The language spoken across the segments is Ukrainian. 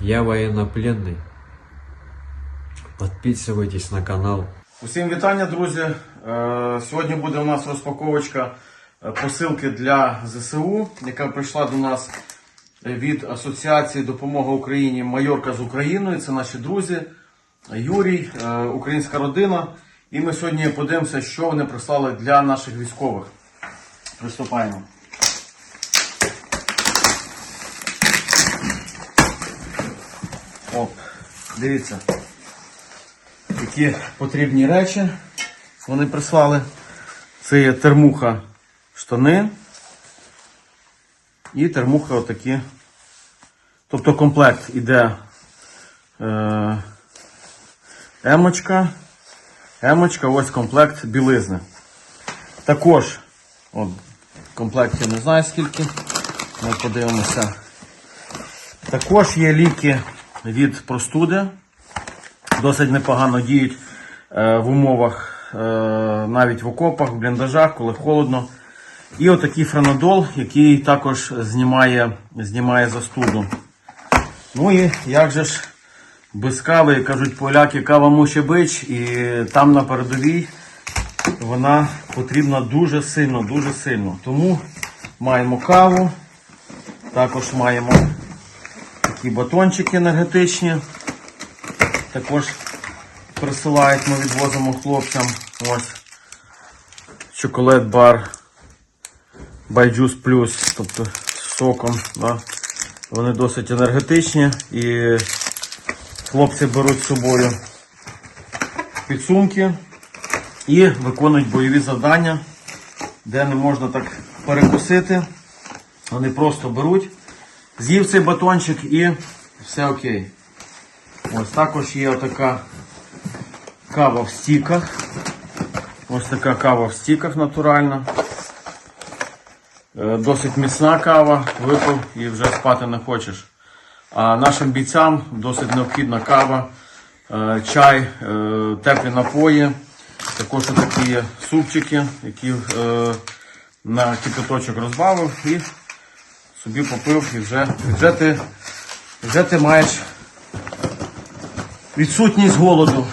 Я военнопленный. Подписывайтесь на канал. Усім вітання, друзі. Е, Сьогодні буде у нас розпаковочка е, посилки для ЗСУ, яка прийшла до нас від Асоціації Допомога Україні Майорка з Україною. Це наші друзі Юрій, е, українська родина. І ми сьогодні подивимося, що вони прислали для наших військових. Приступаємо. Оп, дивіться які потрібні речі вони прислали. Це є термуха штани і термуха отакі. Тобто комплект іде е, емочка, емочка, ось комплект білизни. Також, от, комплектів не знаю скільки, ми подивимося. Також є ліки від простуди досить непогано діють е, в умовах, е, навіть в окопах, в бліндажах, коли холодно. І отакий френодол, який також знімає, знімає застуду. Ну і як же ж без кави, кажуть поляки, кава муще бич, і там на передовій вона потрібна дуже сильно, дуже сильно. Тому маємо каву, також маємо такі батончики енергетичні також присилають, ми відвозимо хлопцям. Ось чоколад бар Байджус Плюс, тобто з соком. Да. Вони досить енергетичні і хлопці беруть з собою підсумки і виконують бойові завдання, де не можна так перекусити. Вони просто беруть, з'їв цей батончик і все окей. Ось також є така кава в стіках. Ось така кава в стіках натуральна. Е, Досить міцна кава, випив і вже спати не хочеш. А нашим бійцям досить необхідна кава, е, чай, е, теплі напої. Також такі супчики, які на кипяточок розбавив і собі попив і вже, вже, ти, вже ти маєш відсутність голоду.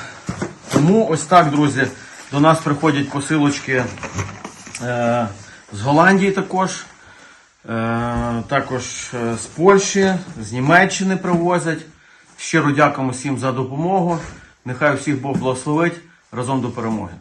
Тому ось так, друзі, до нас приходять посилочки е, з Голландії також. Е, також е, з Польщі, з Німеччини привозять. Щиро дякуємо всім за допомогу. Нехай всіх Бог благословить разом до перемоги.